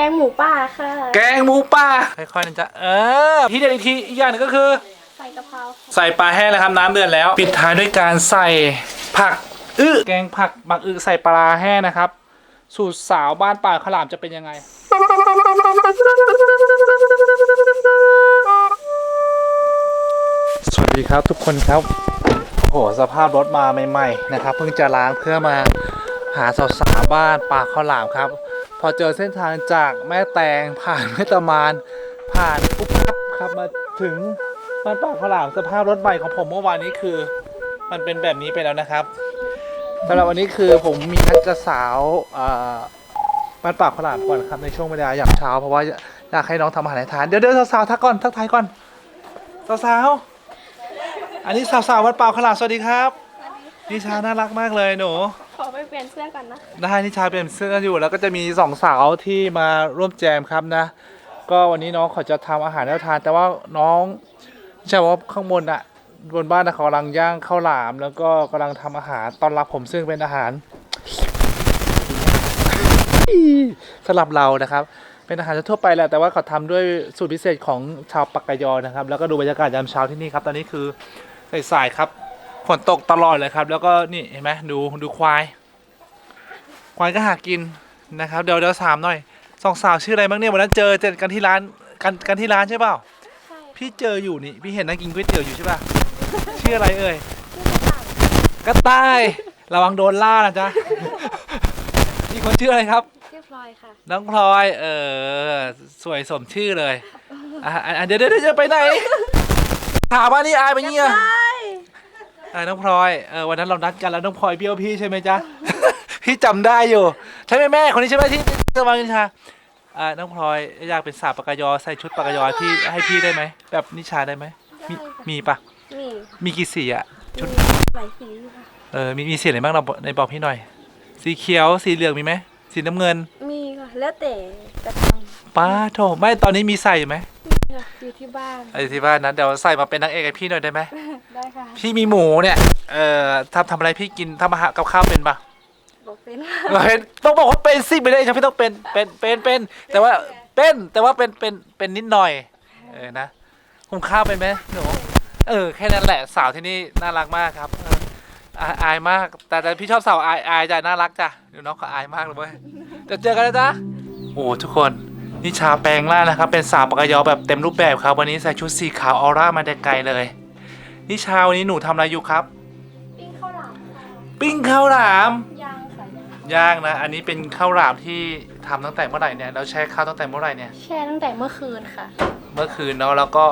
กงหมูป่าค่ะ แกงหมูป่าค่อยๆนะจ๊ะเออที่เด็ดอีกทีอีกอย่างหนึงก็คือ ใส่กะเพราค่ะใส่ปลาแห้งแล้วครับน้ำเดือดแล้ว ปิดท้ายด้วยการใส่ผักอึแกงผักบักอึใส่ปลาแห้งนะครับ สูตรสาวบ้านป่าขาวหลามจะเป็นยังไง สวัสดีครับทุกคนครับ โอ้โหสภาพรถมาใหม่ ๆ นะครับ เพิ่งจะล้างเพื่อมาหาสาวๆบ้านป่าข้าวหลามครับ พอเจอเส้นทางจากแม่แตงผ่านแม่ตะมาน ผ่านปุ๊บปั๊บครับมาถึงบ้านป่าขลามสภาพรถใหม่ของผมเมื่อวานนี้คือ มันเป็นแบบนี้ไปแล้วนะครับสำหรับวันนี้คือผมมีนัดจะสาวอ่าบ้านป่าขลามก่อนครับในช่วงเวลาอย่ามเช้า เพราะว่าอยากให้น้องทำอาหารให้ทานเดี๋ยวเดี๋ยวสาวๆทักก่อนทักทายก่อนสาวๆอันนี้สาวๆวัดป่าขลามสวัสดีครับนิชาน่ารักมากเลยหนู อไปเปลี่ยนเสื้อก่อนนะ ได้นิชาเปลี่ยนเสื้ออยู่แล้วก็จะมีสองสาวที่มาร่วมแจมครับนะ ก็วันนี้น้องเขาจะทำอาหารให้เราทาน แต่ว่าน้องนิชาว่าข้างบนอะบนบ้านนะเขากำลังย่างข้าวหลาม แล้วก็กำลังทำอาหารต้อนรับผมซึ่งเป็นอาหาร สำหรับเรานะครับ เป็นอาหารทั่วไปแหละแต่ว่าเขาทำด้วยสูตรพิเศษของชาวปักกยอนะครับ แล้วก็ดูบรรยากาศยามเช้าที่นี่ครับ ตอนนี้คือสายๆครับ ฝนตกตลอดเลยครับ แล้วก็นี่เห็นไหมดูดูควาย ควายก็หากินนะครับเดี๋ยวเดี๋ยวถามหน่อยสองสาวชื่ออะไรบ้างเนี่ยวันนั้นเจอเจอกันที่ร้านกันกันที่ร้านใช่เปล่าใช่พี่เจออยู่นี่พี่เห็นนั่งกินก๋วยเตี๋ยวอยู่ใช่ป่ะชื่ออะไรเอ่ยกระต่ายระวังโดนล่านะจ๊ะนี่คนชื่ออะไรครับเรียบร้อยค่ะน้องพลอยเออสวยสมชื่อเลยอะอะเดี๋ยวเดี๋ยวเดี๋ยวจะไปไหนถามว่านี่อายไปเงี้ย อะน้องพลอยเออวันนั้นเรานัดกันแล้วน้องพลอยเบี้ยวพี่ใช่ไหมจ๊ะ พี่จำได้อยู่ ใช่ไหมแม่คนนี้ใช่ไหมที่สวัสดีค่ะอ่าน้องพลอยอยากเป็นสาวปากกยอใส่ชุดปากกยอให้พี่ให้พี่ได้ไหมแบบนิชาได้ไหมมีได้ค่ะ มีปะนี่มีกี่สีอะชุดมีหลายสีค่ะ เออมีมีสีอะไรบ้างเราในบอกพี่หน่อย สีเขียวสีเหลืองมีไหมสีน้ำเงิน มีค่ะ แล้วแต่จะทป้าโถไม่ตอนนี้มีใส่อยู่ไหมำมีค่ะอยู่ที่บ้านไอ้ที่บ้านนั้นเดี๋ยวใส่มาเป็นนางเอกให้พี่หน่อยได้ไหมได้ค่ะพี่มีหมูเนี่ยเอ่อทำทำอะไรพี่กินทำอาหารกับข้าวเป็นปะ บอกเป็นเป็นต้องบอกว่าเป็นสิไม่ได้ครับพี่ต้องเป็นเป็นเป็นเป็น แต่ว่าเป็นแต่ว่าเป็นเป็นเป็นนิดหน่อย เออนะหุงข้าวเป็นไหมหนูเออแค่นั้นแหละสาวที่นี่น่ารักมากครับเอออาอายมาก แต่แต่พี่ชอบสาวอายอายจ้ะน่ารักจ้ะเดี๋ยวน้องเขาอายมากเลยเว้ย เดี๋ยวเจอกันนะจ๊ะโอ้ทุกคนนิชาแปลงร่างนะครับ เป็นสาวปากกยอแบบเต็มรูปแบบครับ วันนี้ใส่ชุดสีขาวออร่ามาแต่ไกลเลยนิชาวันนี้หนูทำอะไรอยู่ครับ ปิ้งข้าวหลามค่ะปิ้งข้าวหลามย่างค่ะย่างย่างนะ อันนี้เป็นข้าวหลามที่ทำตั้งแต่เมื่อไหร่เนี่ยเราแช่ข้าวตั้งแต่เมื่อไหร่เนี่ย แช่ตั้งแต่เมื่อคืนค่ะ เมื่อคืนเนาะแล้วก็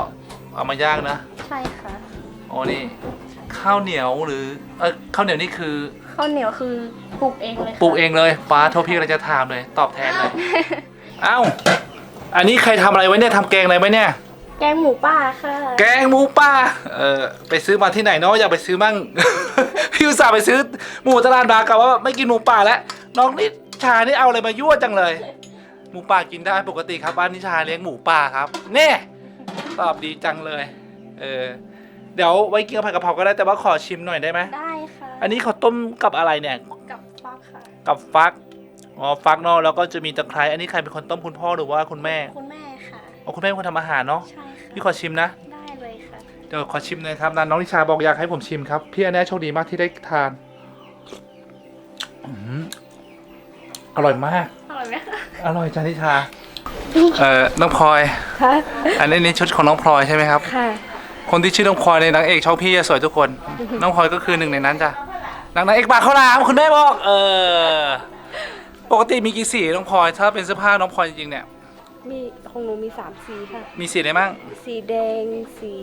เอามาย่างนะ ใช่ค่ะ โอ้นี่ ข้าวเหนียวหรือเออข้าวเหนียวนี่คือข้าวเหนียวคือปลูกเองเลยค่ะปลูกเองเลยป้าโทรพี่เราจะถามเลย ตอบแทนเลยเอ้าอันนี้ใครทำอะไรไว้เนี่ยทำแกงอะไรไว้เนี่ย แกงหมูป่าค่ะ แกงหมูป่าเออไปซื้อมาที่ไหนเนาะอยากไปซื้อมั่ง พี่อุตส่าห์ไปซื้อหมูตลาดบากะว่าไม่กินหมูป่าแล้วน้องนิชานี่เอาอะไรมายั่วจังเลย หมูป่ากินได้ปกติครับบ้านนิชาเลี้ยงหมูป่าครับเน่ตอบดีจังเลย เออ เดี๋ยวไว้กินกับผัดกะเพราก็ได้แต่ว่าขอชิมหน่อยได้ไหมได้ค่ะอันนี้เขาต้มกับอะไรเนี่ยกับฟักค่ะ กับฟักอ๋อฟักเนาะแล้วก็จะมีตะไคร้อันนี้ใครเป็นคนต้มคุณพ่อหรือว่าคุณแม่คุณแม่ค่ะอ๋อคุณแม่เป็นคนทำอาหารเนาะใช่ค่ะพี่ขอชิมนะ ได้เลยค่ะเดี๋ยวขอชิมหน่อยครับนะน้องนิชาบอกอยากให้ผมชิมครับพี่อันนี้โชคดีมากที่ได้ทานอืมอร่อยมาก อร่อยไหมคะอร่อยจ้านิชา เอ่อน้องพลอย ค่ะ อันนี้นี่ชุดของน้องพลอยใช่ไหมครับ ค่ะ คนที่ชื่อน้องพลอยในนางเอกช่องพี่จะสวยทุกคน น้องพลอยก็คือหนึ่งในนั้นจ้ะนางนางเอกปากข้าวหลามคุณแม่บอก เออ ปกติมีกี่สีน้องพลอย ถ้าเป็นเสื้อผ้าน้องพลอยจริงๆเนี่ย มีของหนูมีสามสีค่ะ มีสีอะไรบ้าง สีแดง สี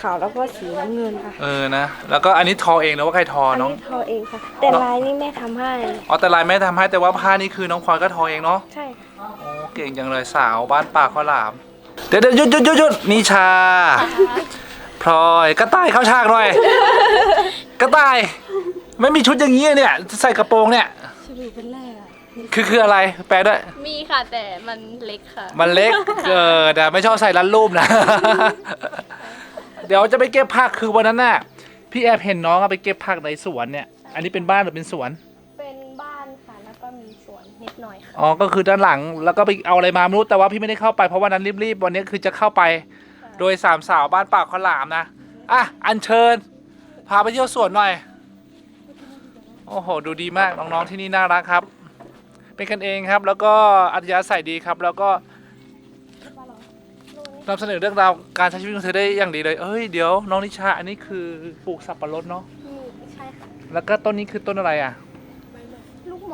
ขาวแล้วก็สีน้ำเงินค่ะเออนะ แล้วก็อันนี้ทอเองหรือว่าใครทออันน้อง นี้ทอเองค่ะ แต่ลายนี่แม่ทำให้ อ๋อแต่ลายแม่ทำให้แต่ว่าผ้านี่คือน้องพลอยก็ทอเองเนาะ ใช่ค่ะ โอ้เก่งจังเลยสาวบ้านป่าข้าวหลาม เดี๋ยวเดี๋ยวหยุดหยุดหยุดหยุดนิชาพลอยกระต่ายเข้าฉากหน่อย กระต่าย ไม่มีชุดอย่างนี้เนี่ย ใส่กระโปรงเนี่ยชลูเป็นแรกอะคือคืออะไรแปลด้วย มีค่ะแต่มันเล็กค่ะ มันเล็ก เออแต่ไม่ชอบใส่รันรูปนะ เดี๋ยวจะไปเก็บผักคือวันนั้นน่ะ พี่แอบเห็นน้องเอาไปเก็บผักในสวนเนี่ย อันนี้เป็นบ้านหรือเป็นสวน เป็นบ้านค่ะ แล้วก็มีสวนนิดหน่ อยค่ะอ๋อ ก็คือด้านหลังแล้วก็ไปเอาอะไรมาไม่รู้แต่ว่าพี่ไม่ได้เข้าไปเพราะวันนั้นรีบๆวันนี้คือจะเข้าไป โดยสามสาวบ้านปากขลามนะอะอัญเชิญ พาไปเที่ยวสวนหน่อย โอ้โห ดูดีมากน้องๆที่นี่น่ารักครับ เป็นกันเองครับ แล้วก็อัธยาศัยดีครับ แล้วก็นำเสนอเรื่องราวการใช้ชีวิตของเธอได้อย่างดีเลย เอ้ยเดี๋ยวน้องนิชาอันนี้คือปลูกสับปะรดเนาะนี่ใช่ค่ะ แล้วก็ต้นนี้คือต้นอะไรอะลูกหม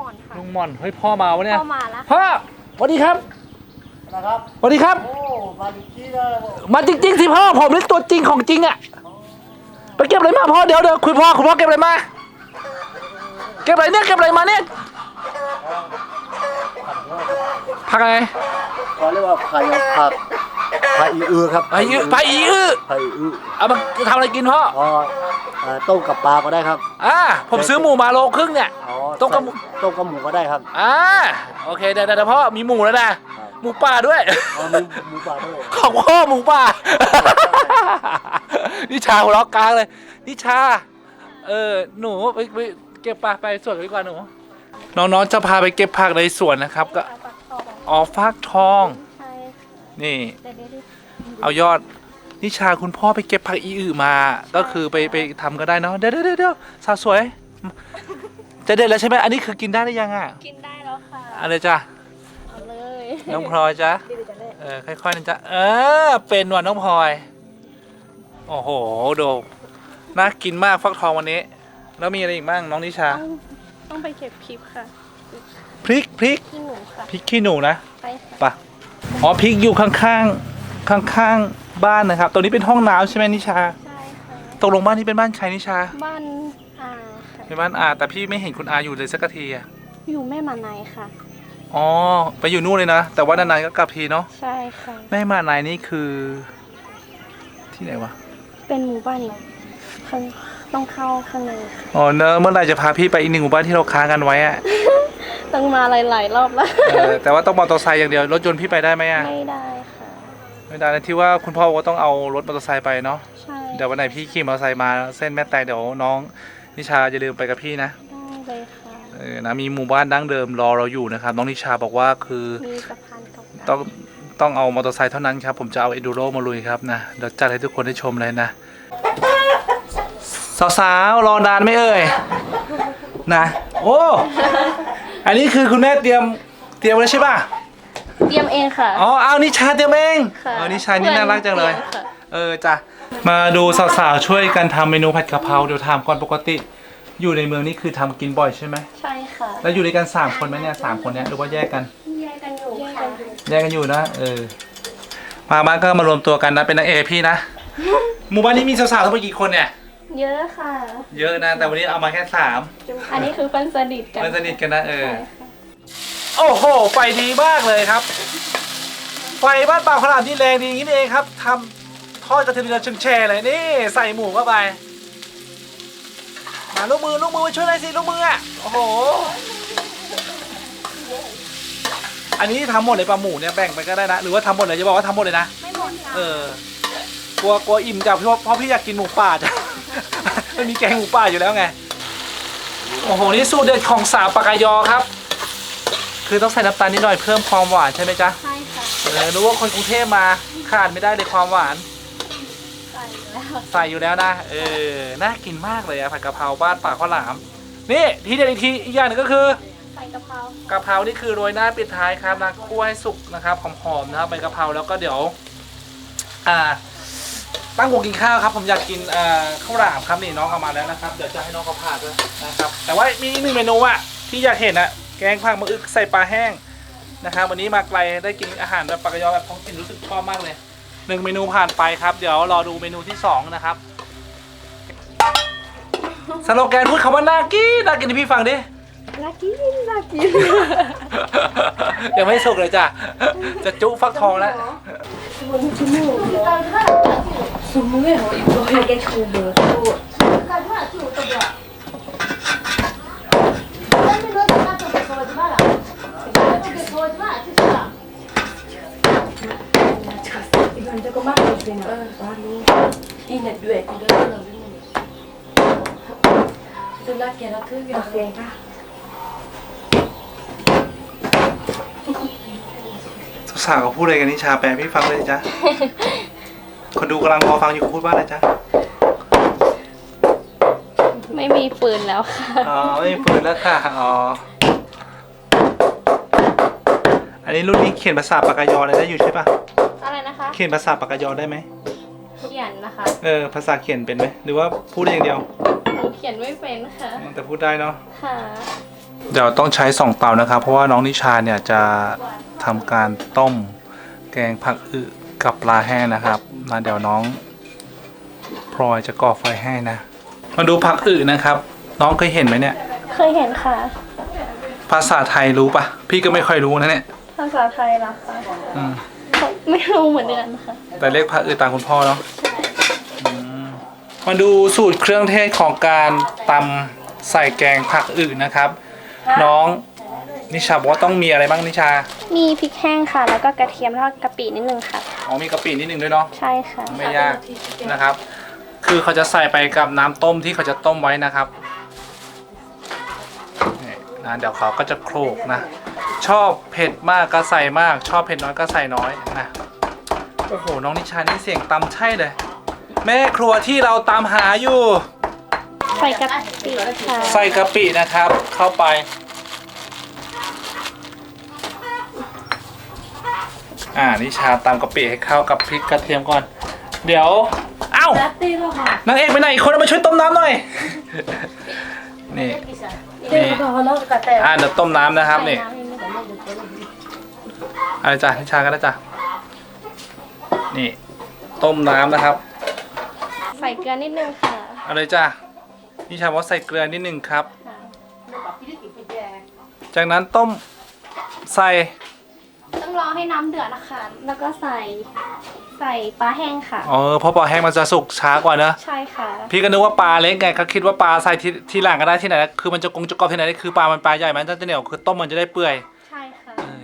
อนค่ะลุงหม่อนเฮ้ยพ่อมาวะเนี่ย เข้ามาแล้วพ่อสวัสดีครับนะครับ สวัสดีครับ โอ้มาดิกี้แล้วมาจริงๆสิพ่อผมนี่ตัวจริงของจริงอะไปเก็บอะไรมาพ่อเดี๋ยวเดี๋ยวคุยพ่อคุณพ่อเก็บอะไรมา เก็บอะไรเนี่ยเก็บอะไรมาเนี่ยผักอะไรเขาเรียกว่าไผ่ผักไผ่อีอือครับไปอีไปอีอื้อไผ่อีอือเอามาทำอะไรกินพ่ออ๋อ เอ่อต้มกับปลาก็ได้ครับอ่าผมซื้อหมูมาโลครึ่งเนี่ย อ๋อต้มกับหมู ต้มกับหมูก็ได้ครับ อ่าโอเคเดี๋ยวเดี๋ยวพ่อมีหมูแล้วนะหมูป่าด้วย อ๋อมีหมูปลาด้วย ของพ่อหมูป่า นิชาหัวเราะกลางเลย นิชา เออหนูไปไปเก็บปลาไปสวนดีกว่าหนู น้องๆจะพาไปเก็บผักในสวนนะครับ ก็ปักทองอ๋อฟักทอง ใช่นี่เดี๋ยวเดี๋ยวเดี๋ยวเอายอด นิชาคุณพ่อไปเก็บผักอีอื่มา ก็คือไปไปทำก็ได้เนาะเดี๋ยวเดี๋ยวเดี๋ยวสาวสวย จะเด็ดแล้วใช่ไหมอันนี้คือกินได้หรือยังอะกินได้แล้วค่ะเอะไรจ้ะเอาเลยน้องพลอยจ้ะเดี๋ยวจะได้เออค่อยๆนะจ๊ะเออเป็นว่ะน้องพลอย โอ้โหดูน่ากินมากฟักทองวันนี้ แล้วมีอะไรอีกบ้างน้องนิชา ต้องต้องไปเก็บพริกค่ะพริกพริกที่หนูค่ะพริกขี้หนูนะไปค่ะปะอ๋อพริกอยู่ข้างๆข้างๆ บ้านนะครับตัวนี้เป็นห้องน้ำใช่ไหมนิชา ใช่ค่ะตกลงบ้านนี้เป็นบ้านใครนิชา บ้านอาค่ะเป็นบ้านอาแต่พี่ไม่เห็นคุณอาอยู่เลยสักทีอะอยู่แม่มาในค่ะ อ๋อไปอยู่นู่นเลยนะ แต่ว่านานๆก็กลับทีเนาะใช่ค่ะ แม่มานายนี่คือ ที่ไหนวะ เป็นหมู่บ้านอีกข้างต้องเข้าข้างในค่ะอ๋อเนอะเมื่อไหร่จะพาพี่ไปอีกหนึ่งหมู่บ้านที่เราค้างกันไว้อะต้องมาหลายๆรอบแล้ว เออแต่ว่าต้องมอเตอร์ไซค์อย่างเดียวรถยนต์พี่ไปได้ไหมอะไม่ได้ค่ะ ไม่ได้นะที่ว่าคุณพ่อบอกว่าต้องเอารถมอเตอร์ไซค์ไปเนาะใช่เดี๋ยววันไหนพี่ขี่มอเตอร์ไซค์มาเส้นแม่แตงเดี๋ยวน้องนิชาจะลืมไปกับพี่นะได้เลยค่ะเออนะมีหมู่บ้านดั้งเดิมรอเราอยู่นะครับน้องนิชาบอกว่าคือมีสะพานเก่าๆต้องต้องเอามอเตอร์ไซค์เท่านั้นครับผมจะเอาเอดูโรมาลุยครับนะเดี๋ยวจัดให้ทุกคนได้ชมเลยนะ สาวๆรอนานไหม่เอ่ยนะ โอ้ อันนี้คือคุณแม่เตรียมเตรียมไว้ใช่ป่ะ เตรียมเองค่ะ อ๋อเอานิชาเตรียมเองค่ะเออนิชานี่น่ารักจังเลยเตรียมค่ะ เออจ้ะ มาดูสาวๆช่วยกันทำเมนูผัดกะเพราเดี๋ยวถามก่อนปกติ อยู่ในเมืองนี่คือทำกินบ่อยใช่ไหม ใช่ค่ะแล้วอยู่ด้วยกันสามคนไหมเนี่ยสามคนเนี้ยหรือว่าแยกกัน แยกกันอยู่ค่ะแยกกันอยู่นะ เออ มาบ้านก็มารวมตัวกันนะเป็นนางเอกพี่นะ หมู่บ้านนี้มีสาวๆทั้งหมดกี่คนเนี่ย เยอะค่ะ เยอะนะ แต่วันนี้เอามาแค่สามอันนี้คือเพื่อนสนิทกันเพื่อนสนิทกันนะเออ ใช่ค่ะ โอ้โห ไฟดีมากเลยครับ ไฟบ้านป่าขลามที่แรงดีอย่างนี้นี่เองครับทำทอดกระเทียมเจียวเชิงแช่เลยนี่ใส่หมูเข้าไป มาลูกมือลูกมือมาช่วยหน่อยสิลูกมืออะโอ้โห อันนี้ทำหมดเลยปลาหมูเนี่ยแบ่งไปก็ได้นะ หรือว่าทำหมดเลยจะบอกว่าทำหมดเลยนะ ไม่หมดค่ะเออกลัวกลัวอิ่มจับเพราะเพราะพี่อยากกินหมูป่าจ้ะมันมีแกงหมูป่าอยู่แล้วไง โอ้โห นี่สูตรเด็ดของสาวปากกายอครับ คือต้องใส่น้ำตาลนิดหน่อยเพิ่มความหวานใช่ไหมจ๊ะใช่ค่ะเออรู้ว่าคนกรุงเทพมาขาดไม่ได้เลยความหวาน ใส่แล้วใส่อยู่แล้วนะ เออ น่ากินมากเลยอะผัดกะเพราบ้านป่าข้าวหลาม นี่ทีเด็ดอีกทีอีกอย่างหนึ่งก็คือ ใส่กะเพรากะเพรานี่คือโรยหน้าปิดท้ายครับนะคั่วให้สุกนะครับหอมๆนะครับใบกะเพราแล้วก็เดี๋ยว อ่า ตั้งวงกินข้าวครับ ผมอยากกินเอ่อข้าวหลามครับนี่น้องเอามาแล้วนะครับ เดี๋ยวจะให้น้องเขาผ่าด้วยนะครับ แต่ว่ามีอีกหนึ่งเมนูอะที่อยากเห็นอะ แกงผักมะอึกใส่ปลาแห้งนะครับวันนี้มาไกลได้กินอาหารแบบปากกยอแบบท้องถิ่นรู้สึกชอบมากเลยหนึ่งเมนูผ่านไปครับ เดี๋ยวรอดูเมนูที่สองนะครับสโลแกนพูดคำว่าน่ากินน่ากินให้พี่ฟังดิน่ากินน่ากินยังไม่สุกเลยจ้ะจะจุฟักทองแล้ว Inne du vet, det är det. Du lackar tuggar. สาวเขาพูดอะไรกันนิชาแปลให้พี่ฟังเลยจ้ะ คนดูกำลังรอฟังอยู่เขาพูดว่าอะไรจ๊ะไม่มีปืนแล้วค่ะ อ๋อ ไม่มีปืนแล้วค่ะ อ๋อ อั นนี้รุ่นนี้เขียนภาษาปากกายออะไรได้อยู่ใช่ปะอะไรนะคะเขียนภาษาปากกายอได้ไหมเขียนนะคะเออภาษาเขียนเป็นไหมหรือว่าพูดได้อย่างเดียวหนูเขียนไม่เป็นค่ะแต่พูดได้เนาะค่ะเดี๋ยวต้องใช้สองเตานะครับ เพราะว่าน้องนิชาเนี่ยจะทำการต้มแกงผักอึกับปลาแห้งนะครับมาเดี๋ยวน้องพลอยจะก่อไฟให้นะ มาดูผักอึนะครับ น้องเคยเห็นไหมเนี่ย เคยเห็นค่ะ ภาษาไทยรู้ปะพี่ก็ไม่ค่อยรู้นะเนี่ย ภาษาไทยล่ะคะอืมไม่รู้เหมือนกันค่ะ แต่เรียกผักอึตามคุณพ่อเนาะอืมมาดูสูตรเครื่องเทศของการตำใส่แกงผักอึนะครับ น้องนิชาบอกว่าต้องมีอะไรบ้างนิชา มีพริกแห้งค่ะ แล้วก็กระเทียมแล้วก็กะปินิดนึงค่ะ อ๋อมีกะปินิดนึงด้วยเนาะ ใช่ค่ะ ไม่ยากนะครับ คือเขาจะใส่ไปกับน้ำต้มที่เขาจะต้มไว้นะครับนี่นะเดี๋ยวเขาก็จะโขลกนะ ชอบเผ็ดมากก็ใส่มาก ชอบเผ็ดน้อยก็ใส่น้อยนะโอ้โหน้องนิชานี่เสียงตำใช่เลย แม่ครัวที่เราตามหาอยู่ ใส่กะปิค่ะใส่กะปินะครับ เข้าไป อ่านิชาตำกะปิให้เข้ากับพริกกระเทียมก่อน เดี๋ยว เอ้า้ป่นางเอกไปไหนอีกคนมาช่วยต้มน้ำหน่อย นี่ นี่อ่าเดี๋ยวต้มน้ำนะครับนี่ อะไรจ้ะนิชากันนะจ๊ะนี่ ต้มน้ำนะครับใส่เกลือนิดนึงค่ะเอะไรจ้ะนิชาบอกว่าใส่เกลือนิดหนึ่งครับจากนั้นต้มใส่ต้องรอให้น้ำเดือดนะคะ แล้วก็ใส่ใส่ปลาแห้งค่ะ เออเพราะปลาแห้งมันจะสุกช้ากว่าเนอะใช่ค่ะ พี่ก็นึกว่าปลาเล็กไงเขาคิดว่าปลาใส่ที่ที่หลังก็ได้ที่ไหนนะคือมันจะกงจะกรอบที่ไหนได้คือปลามันปลาใหญ่มันจะเหนียวคือต้มมันจะได้เปื่อย ใช่ค่ะ เออ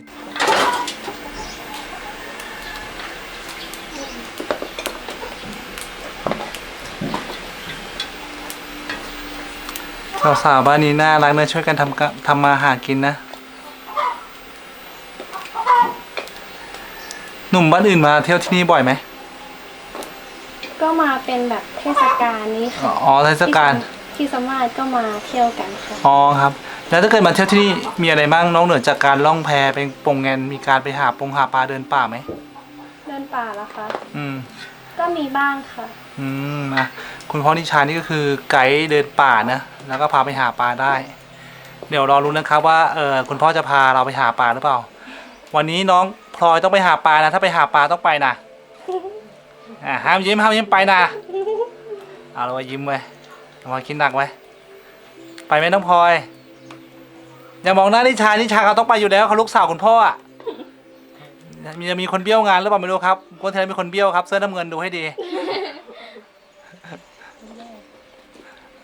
สาวๆบ้านนี้น่ารักเนอะช่วยกันทำกะทำมาหากินนะ หนุ่มบ้านอื่นมาเที่ยวที่นี่บ่อยไหมก็มาเป็นแบบเทศกาลนี้ค่ะอ๋อเทศกาลที่สมาร์ทก็มาเที่ยวกันค่ะอ๋อครับ แล้วถ้าเกิดมาเที่ยวที่นี่มีอะไรบ้างน้องเหนือจากการล่องแพเป็นปงแงนมีการไปหาปงหาปลาเดินป่าไหมเดินป่าแล้วคะอืม ก็มีบ้างค่ะ อืมนะคุณพ่อนิชานี่ก็คือไกด์เดินป่านะแล้วก็พาไปหาปลาได้ เดี๋ยวรอรู้นนะครับว่าเออคุณพ่อจะพาเราไปหาปลาหรือเปล่า วันนี้น้องพลอยต้องไปหาปลานะ ถ้าไปหาปลาต้องไปนะอ่าห้ามยิ้มห้ามยิ้มไปนะเอาละว่ายิ้มไว้เอาไว้คิดหนักไว้ไปไหมน้องพลอยอย่ามองหน้านิชานิชาเขาต้องไปอยู่แล้วเขาลูกสาวคุณพ่ออะ มีจะมีคนเบี้ยวงานหรือเปล่าไม่รู้ครับคนที่มีคนเบี้ยวครับ เสื้อน้ำเงินดูให้ดี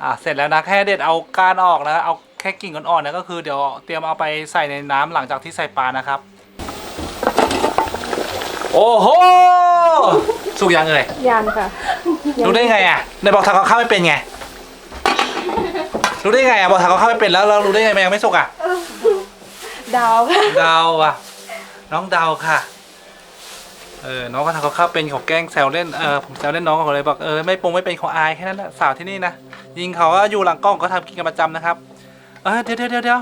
อะเสร็จแล้วนะแค่เด็ดเอาก้านออกนะเอาแค่กิ่งอ่อนๆนะก็คือเดี๋ยวเตรียมเอาไปใส่ในน้ำหลังจากที่ใส่ปลานะครับ โอ้โหสุกยังเอ่ยยานค่ะรู้ได้ไงอะในบอกทำกับข้าวไม่เป็นไงรู้ได้ไงอะบอกทำกับข้าวไม่เป็นแล้วเรารู้ได้ไงมันยังไม่สุกอะ ดาวค่ะดาวอะ น้องดาวค่ะ เออ น้องก็ทำกับข้าวเป็นของแกล้งแซวเล่น เออ ผมแซวเล่นน้องเขาเลยบอก เออ ไม่ปรุงไม่เป็นของอายแค่นั้นแหละสาวที่นี่นะ ยิงเขาก็อยู่หลังกล้องก็ทำกินกันประจำนะครับ เออ เดี๋ยวเดี๋ยวเดี๋ยวเดี๋ยว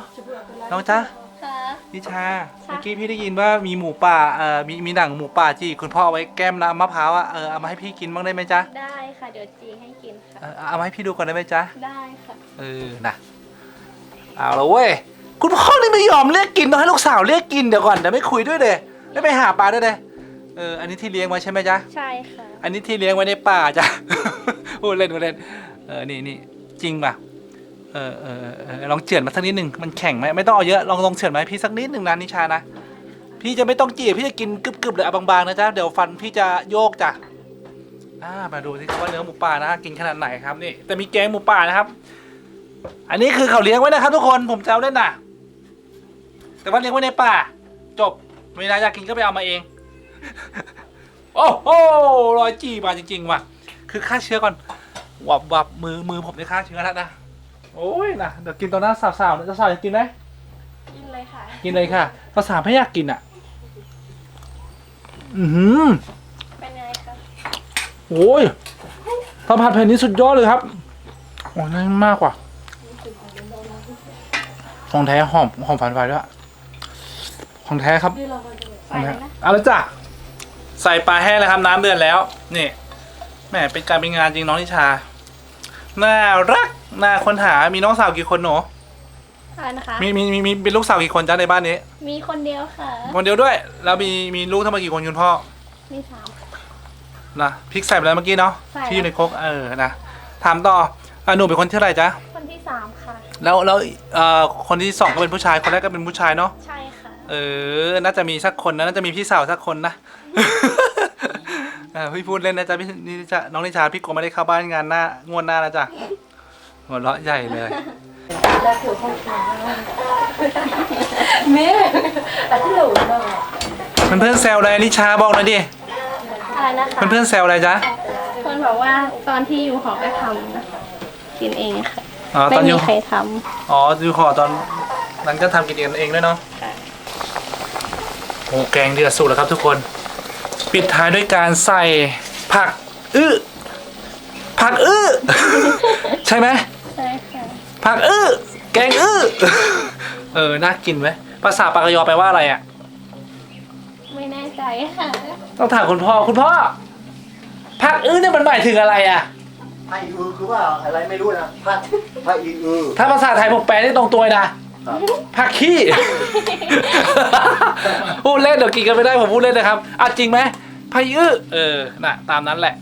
น้องจ๊ะค่ะนิชา เมื่อกี้พี่ได้ยินว่ามีหมูป่า เอ่อ มีมีหนังหมูป่าจีคุณพ่อเอาไว้แก้มน้ำมะพร้าวอะเออ เอามาให้พี่กินบ้างได้ไหมจ๊ะ ได้ค่ะ เดี๋ยวจีให้กินค่ะ เออเอามาให้พี่ดูก่อนได้ไหมจ๊ะ ได้ค่ะ เออ นะ เอาละเว้ย คุณพ่อนี่ไม่ยอมเรียกกินต้องให้ลูกสาวเรียกกินเดี๋ยวก่อนเดี๋ยวไม่คุยด้วยเดยไม่ไปหาปลาด้วยเดยเอออันนี้ที่เลี้ยงไว้ใช่ไหมจ๊ะใช่ค่ะอันนี้ที่เลี้ยงไว้ในป่าจ้ะพูดเล่นพูดเล่นเออนี่นี่จริงป่ะเออเออเออเออลองเฉือนมาสักนิดหนึ่งมันแข็งไหมไม่ต้องเอาเยอะลองลองเฉือนมาให้พี่สักนิดหนึ่งนะนิชานะพี่จะไม่ต้องจีบพี่จะกินกรึบๆเลยเอาบางๆนะจ๊ะเดี๋ยวฟันพี่จะโยกจ้ะอ่ามาดูสิครับว่าเนื้อหมูป่านะกินขนาดไหนครับนี่แต่มีแกงหมูป่านะครับ อันนี้คือเขาเลี้ยงไว้นะครับทุกคนผมแซวเล่นนะ แต่ว่าเลี้ยงไว้ในป่า จบเวลาอยากกินก็ไปเอามาเอง โอ้โหรอยจีมาจริง ๆ ว่ะ คือฆ่าเชื้อก่อนวับวับมือมือผมได้ฆ่าเชื้อแล้วนะโอ้ยนะเดี๋ยวกินตอนหน้าสาวๆนะจะสาวจะกินไหมกินเลยค่ะ กินเลยค่ะสาวๆไม่อยากกินอะ อือหือเป็นไงคะโอ้ยข้าวผัดเผ็ดนี้สุดยอดเลยครับโอ้ยนั่นมากกว่าของแท้หอมหอมฝันไฟด้วยอะ ของแท้ครับใส่เลยนะเอาละจ้ะใส่ปลาแห้งแล้วครับ น้ำเดือดแล้วนี่แหมเป็นการเป็นงานจริงน้องนิชาน่ารักน่าค้นหามีน้องสาวกี่คนหนูอะไรนะคะมีมีมีมีเป็นลูกสาวกี่คนจ้าในบ้านนี้ มีคนเดียวค่ะ คนเดียวด้วย แล้วมีมีลูกทั้งหมดกี่คนคุณพ่อมีสามค่ะนะพริกใส่ไปแล้วเมื่อกี้เนาะใส่ที่อยู่ในครกเออนะถามต่ออะหนูเป็นคนที่เท่าไหร่จ๊ะคนที่สามค่ะ แล้วแล้วเอ่อคนที่สองก็เป็นผู้ชายคนแรกก็เป็นผู้ชายเนาะใช่ค่ะ เออ น่าจะมีสักคนนะ น่าจะมีพี่สาวสักคนนะ อ่าพี่พูดเล่นนะจ๊ะพี่นี่จะน้องนิชาพี่กลัวไม่ได้เข้าบ้านงานหน้างวดหน้านะจ๊ะหัวเราะใหญ่เลยแล้วถือห้องน้ำแม่แต่ที่หนูเนาะเพื่อนๆแซวอะไรนิชาบอกหน่อยดิอะไรนะคะเพื่อนๆแซวอะไรจ๊ะคนบอกว่าตอนที่อยู่หอก็ทำนะคะกินเองค่ะ อ๋อไม่ตอนอมียู่ใครทอ๋ออยู่ขอตอนนั้นก็ทำกินเองเองด้วยเนาะำค่ะ โอ้แกงเดือดสุดแล้วครับทุกคน ปิดท้ายด้วยการใส่ผักอื้อผักอื้อใช่ไหมใช่ค่ะผักอื้อแกงอื้อเออน่ากินไหมภาษาปากกยอแปลว่าอะไรอะไม่แน่ใจค่ะต้องถามคุณพ่อคุณพ่อผักอื้อเนี่ยมันหมายถึงอะไรอะพาอีอือคือว่าอะไรไม่รู้นะพาพาอีอือถ้าภาษาไทยผมแปลได้ตรงตัวเลยนะครับ ผักขี้ พูดเล่นเดี๋ยวกินกันไม่ได้ผมพูดเล่นนะครับอะจริงไหมผักอื้อเออน่ะตามนั้นแหละ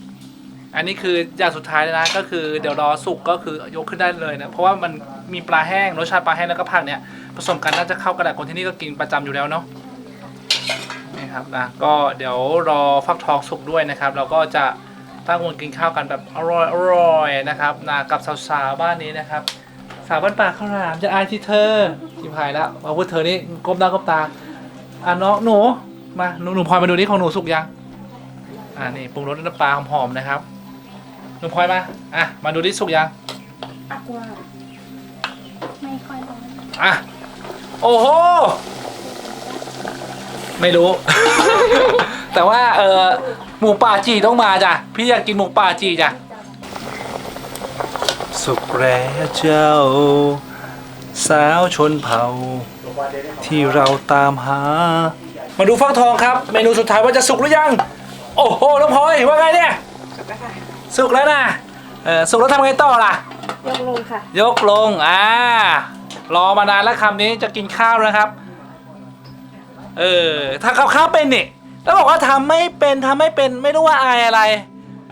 อันนี้คืออย่างสุดท้ายเลยนะ ก็คือเดี๋ยวรอสุกก็คือยกขึ้นได้เลยนะเพราะว่ามันมีปลาแห้งรสชาติปลาแห้งแล้วก็ผักเนี่ยผสมกันน่าจะเข้ากันแหละคนที่นี่ก็กินประจำอยู่แล้วเนาะนี่ครับนะก็เดี๋ยวรอฟักทองสุกด้วยนะครับ เราก็จะตั้งวงกินข้าวกันแบบอร่อยอร่อยนะครับนะกับสาวๆบ้านนี้นะครับ สาวบ้านป่าข้าวหลามจะอายที่เธอทิมหายแล้วมาพูดเธอนี่ก้มหน้าก้มตาอะน้องหนูมาหนูหนูพลอยมาดูนี่ของหนูสุกยังอ่านี่ปรุงรสด้วยน้ำปลาหอมๆนะครับหนูพลอยมาอะมาดูที่สุกยังไม่ค่อยร้อนอะโอ้โหไม่รู้ แต่ว่าเออหมูป่าจีต้องมาจ้ะพี่อยากกินหมูป่าจีจ้ะ สุกแล้วเจ้า สาวชนเผ่า ที่เราตามหา มาดูฟักทองครับ เมนูสุดท้ายว่าจะสุกหรือยัง โอ้โหน้องพลอยว่าไงเนี่ย สุกแล้วนะเออสุกแล้วทำไงต่อล่ะ ยกลงค่ะ ยกลง อ่า รอมานานแล้วคำนี้จะกินข้าวแล้วนะครับ เออถ้าข้าวข้าวเป็นนี่ แล้วบอกว่าทำไม่เป็นทำไม่เป็นไม่รู้ว่าอายอะไร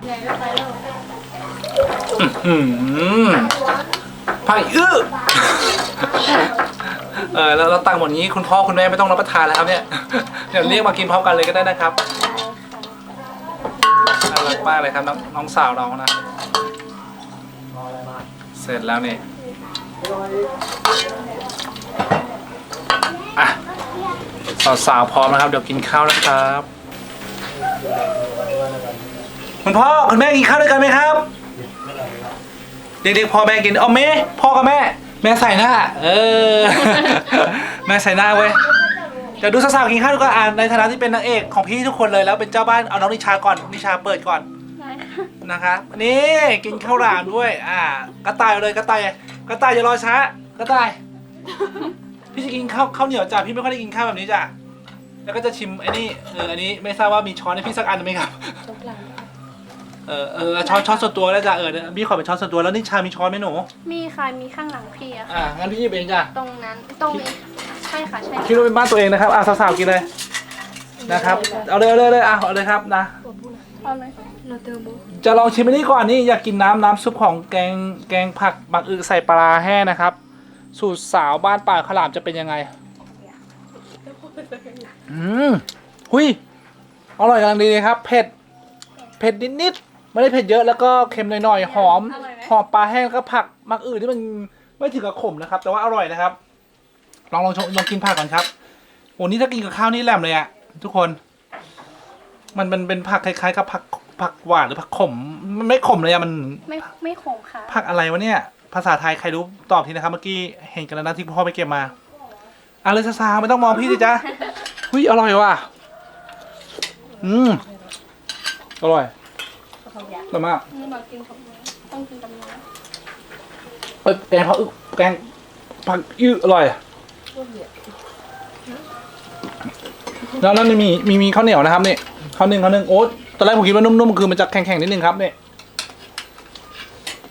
อื้อหื อผักอื้อเออแล้วเราตั้งหมดนี้คุณพ่อคุณแม่ไม่ต้องรับประทานแล้วครับเนี่ยเดี๋ยวเรียกมากินพร้อมกันเลยก็ได้นะครับน่ารักมากเลยครับน้องน้องสาวเรานะ เสร็จแล้วนี่อะสาวๆพร้อมนะครับ เดี๋ยวกินข้าวนะครับ คุณพ่อคุณแม่กินข้าวด้วยกันไหมครับ เด็กๆพ่อแม่กินเอาแม่พ่อกับแม่ แม่ใส่หน้า เออ แม่ใส่หน้าเว้ยเดี๋ยวดูสาวๆกินข้าวดีกว่อนอ่านในฐานะที่เป็นนางเอกของพี่ทุกคนเลยแล้วเป็นเจ้าบ้านเอาน้องนิชาก่อนนิชาเปิดก่อนได้ค่ะนะครับนี่กินข้าวหลามด้วย อ่ากระต่ายเอาเลยกระต่ายกระต่ายอย่ารอช้ากระต่าย พี่จะกินข้าวข้าวเหนียวจ้ะพี่ไม่ค่อยได้กินข้าวแบบนี้จ้ะแล้วก็จะชิมไอ้นี่เอออันนี้ไม่ทราบว่ามีช้อนให้พี่สักอันไหมครับ เออเออช้อนช้อนส่วนตัวแล้วจ้ะเออเดี๋ยวพี่ขอเป็นช้อนส่วนตัวแล้วนี่ชามีช้อนไหมหนูมีค่ะมีข้างหลังพี่อะค่ะอ่างั้นพี่หยิบเองจ้ะ ตรงนั้นตรงนี้ใช่ค่ะใช่คิดว่าเป็นบ้านตัวเองนะครับ อะสาวๆกินเลยนะครับ เอาเลยเอาเลยเอาเลยอะเอาเลยครับนะ เอาเลยเราเติมบุจะลองชิมอันนี้ก่อนนี่อยากกินน้ำน้ำซุปของแกงแกงผักบักอึใส่ปลาแห้งนะครับ สูตรสาวบ้านป่าขาวหลามจะเป็นยังไง อืมหุยอร่อยกำลังดีเลยครับ เผ็ด เผ็ดนิดๆ ไม่ได้เผ็ดเยอะแล้วก็เค็มหน่อยๆหอม อร่อยไหม หอมปลาแห้งแล้วก็ผักมักอื่นที่มันไม่ถึงกับขมนะครับ แต่ว่าอร่อยนะครับ ลองลองชมลองกินผักก่อนครับโอ้นี่ถ้ากินกับข้าวนี่แหลมเลยอะทุกคน มันมันเป็นผักคล้ายๆ กับผักผักหวานหรือผักขมมันไม่ขมเลยอะมันไม่ไม่ขมค่ะ ผักอะไรวะเนี่ย ภาษาไทยใครรู้ตอบทีนะครับ เมื่อกี้เห็นกันแล้วนะที่พ่อไปเก็บมาอะเลยซาวๆไม่ต้องมองพี่สิจ๊ะ หุยอร่อยว่ะ อืม อร่อย อร่อยมากนี่บอกกินกับน้ำต้องกินกับน้เอ้ยแกงผักอึแกงผักอื้ออร่อยแล้วแล้วนี่มีมีมีข้าวเหนียวนะครับนี่ข้าวนึ่งข้าวนึ่งโอ๊ตตอนแรกผมคิดว่านุ่มๆคือมันจะแข็งๆนิดนึงครับนี่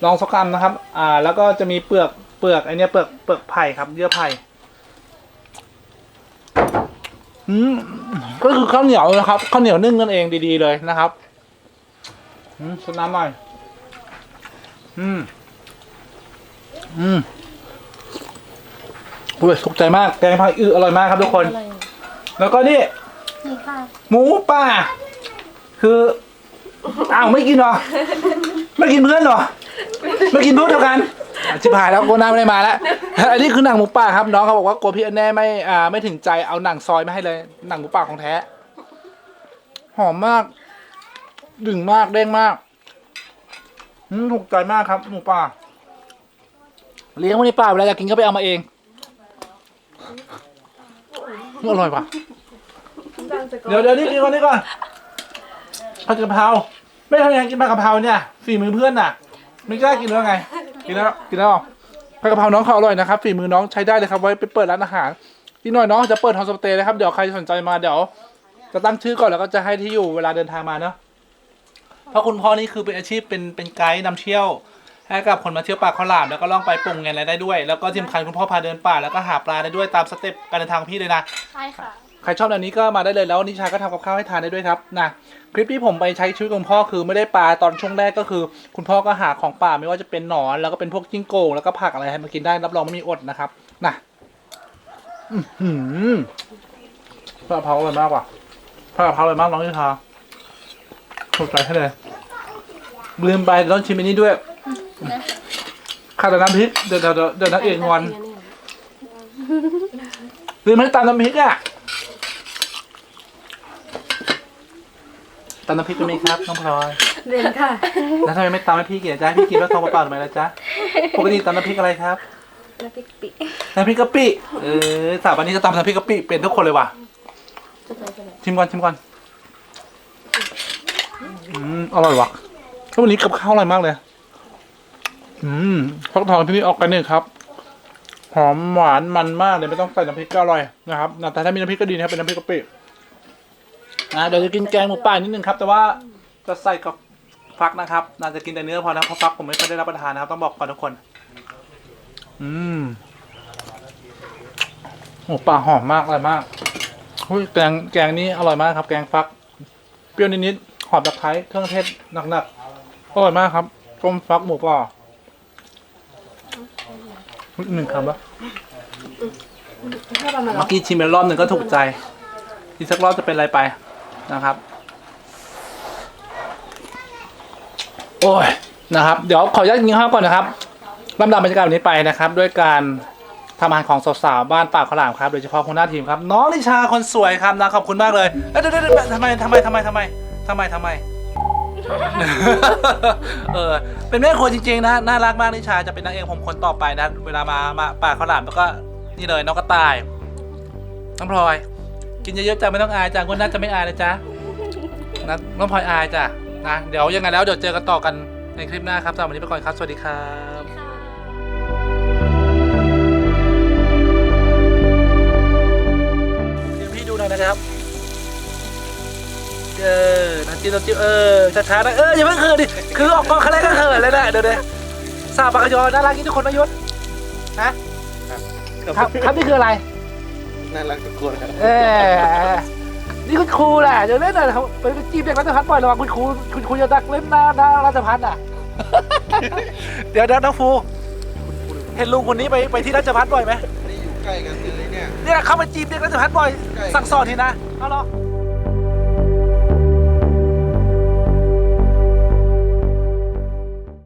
ลองสักคำนะครับ อ่า แล้วก็จะมีเปลือกเปลือกไอเนี้ยเปลือกเปลือกไผ่ครับเยื่อไผ่อืมก็คือข้าวเหนียวนะครับข้าวเหนียวนึ่งกันเองดีๆเลยนะครับ อืมสดน้ำหน่อยอืม อืมโอ้ยถูกใจมาก แกงผักอืออร่อยมากครับทุกคนแล้วก็นี่ำนี่ค่ะหมูป่า คือ อ้าวไม่กินเหรอ ไม่กินเพื่อนเหรอ ไม่กินพวกเดียวกันอะชิบหายแล้วโกน้าไม่ได้มาแล้ว อันนี้คือหนังหมูป่าครับ น้องเขาบอกว่ากลัวพี่อันแน่ไม่อ่าไม่ถึงใจเอาหนังซอยมาให้เลย หนังหมูป่าของแท้ หอมมาก ดึงมากเด้งมากอืมถูกใจมากครับหมูป่า เลี้ยงไว้ในป่าเวลาอยากกินก็ไปเอามาเองอร่อยป่ะเดี๋ยวเดี๋ยวนี่กินก่อนนี่ก่อนผัดกะเพราไม่ทำยังไงกินผัดกะเพราเนี่ยฝีมือเพื่อนน่ะ ไม่กล้ากินแล้วไง กินแล้วกินแล้วผัดกะเพราน้องเขาอร่อยนะครับฝีมือน้องใช้ได้เลยครับไว้ไปเปิดร้านอาหารอีกหน่อยน้องจะเปิดโฮมสเตย์นะครับเดี๋ยวใครสนใจมาเดี๋ยวจะตั้งชื่อก่อนแล้วก็จะให้ที่อยู่เวลาเดินทางมาเนาะ เพราะคุณพ่อนี่คือเป็นอาชีพเป็นเป็นไกด์นำเที่ยวให้กับคนมาเที่ยวป่าข้าวหลามแล้วก็ล่องไปปรุงเงินอะไรได้ด้วย แล้วก็ที่สำคัญคุณพ่อพาเดินป่าแล้วก็หาปลาได้ด้วยตามสเต็ปการเดินทางของพี่เลยนะ ใช่ค่ะ ใครชอบแบบนี้ก็มาได้เลยแล้วนิชาก็ทำกับข้าวให้ทานได้ด้วยครับนะคลิปที่ผมไปใช้ชีวิตของพ่อคือไม่ได้ปลาตอนช่วงแรกก็คือ คุณพ่อก็หาของป่าไม่ว่าจะเป็นหนอนแล้วก็เป็นพวกจิ้งโกงแล้วก็ผักอะไรให้มากินได้รับรองไม่มีอดนะครับนะอื้อหือผัดกะเพราอร่อยมากว่ะผัดกะเพราอร่อยมากน้องนิชา ถูกใจให้เลยลืมไปเดี๋ยวต้องชิมอันนี้ด้วยขาดแต่น้ำพริกเดี๋ยวเดี๋ยวเดี๋ยวเดี๋ยวนักเอกงอนลืมไม่ได้ตำน้ำพริกอะตำน้ำพริกเป็นไหมครับน้องพลอยเรียนค่ะ แล้วทำไมไม่ตำให้พี่กินอะจ๊ะพี่กินแล้วท้องเปล่าๆทำไมล่ะจ๊ะปกติตำน้ำพริกอะไรครับแล้วปิกปิน้ำพริกกะปิเออสาววันนี้จะตำน้ำพริกกะปิเป็นทุกคนเลยว่ะชิมก่อนชิมก่อน อืมอร่อยว่ะแล้ววันนี้กับข้าวอร่อยมากเลย อืมฟักทองที่นี่ออกกันหนึ่งครับ หอมหวานมันมากเลยไม่ต้องใส่น้ำพริกก็อร่อยนะครับแต่ถ้ามีน้ำพริกก็ดีนะครับเป็นน้ำพริกกะปินะเดี๋ยวจะกินแกงหมูป่านิดนึงครับ แต่ว่าจะใส่กับฟักนะครับน่าจะกินแต่เนื้อพอนะเพราะฟักผมไม่ค่อยได้รับประทานนะครับ ต้องบอกก่อนทุกคน อืมหมูป่าหอมมากอร่อยมากเฮ้ยแกงแกงนี้อร่อยมากครับ แกงฟัก เปรี้ยวนิดๆ หอมตะไคร้เครื่องเทศหนักๆอร่อยมากครับต้มฟักหมูป่าอุ๊ยหนึ่งคำปะถ้าประมาณเมื่อกี้ชิมไปรอบหนึ่งก็ถูกใจ อีกสักรอบจะเป็นอะไรไปนะครับ โอ้ยนะครับ เดี๋ยวขออนุญาตกินข้าวก่อนนะครับลำดับบรรยากาศแบบนี้ไปนะครับ ด้วยการทำอาหารของสาวๆบ้านป่าข้าวหลามครับ โดยเฉพาะคุณหน้าทีมครับ น้องนิชาคนสวยครับนะขอบคุณมากเลยเอ้ยเดี๋ยวเดี๋ยวเดี๋ยวทำไมทำไมทำไมทำไม ทำไมทำไม เออ เป็นแม่ครัวจริงๆนะน่ารักมากนิชาจะเป็นนางเอกผมคนต่อไปนะ เวลามามาป่าข้าวหลามแล้วก็นี่เลยน้องกระต่ายน้องพลอย กินเยอะๆจ้ะไม่ต้องอายจ้ะคนน่าจะไม่อายเลยจ้ะนะน้องพลอยอายจ้ะนะเดี๋ยวยังไงแล้วเดี๋ยวเจอกันต่อกันในคลิปหน้าครับสำหรับวันนี้ไปก่อนครับสวัสดีครับเดี๋ยวพี่ดูหน่อยนะครับ เออน้ำจิ้มน้ำจิ้มเออช้าๆนะเอออย่าเพิ่งเขินดิคือออกกองครั้งแรกก็เขินเลยนะเดี๋ยวเดี๋ยวสาวปากกยอน่ารักที่ทุกคนนะยศฮะครับครับนี่คืออะไรน่ารักทุกคนครับเออนี่คุณครูแหละเดี๋ยวเล่นหน่อยครับไปจีบเด็กรัชพัฒน์บ่อยระวังคุณครูคุณครูจะดักเล่นหน้าหน้ารัชพัฒน์อะ เดี๋ยวเดี๋ยวน้องฟูเห็นลุงคนนี้ไปไปที่รัชพัฒน์บ่อยไหมนี่อยู่ใกล้กันเลยเนี่ยเนี่ยเข้ามาจีบเด็กรัชพัฒน์บ่อยใกล้สั่งสอนทีนะเอาเหรอใ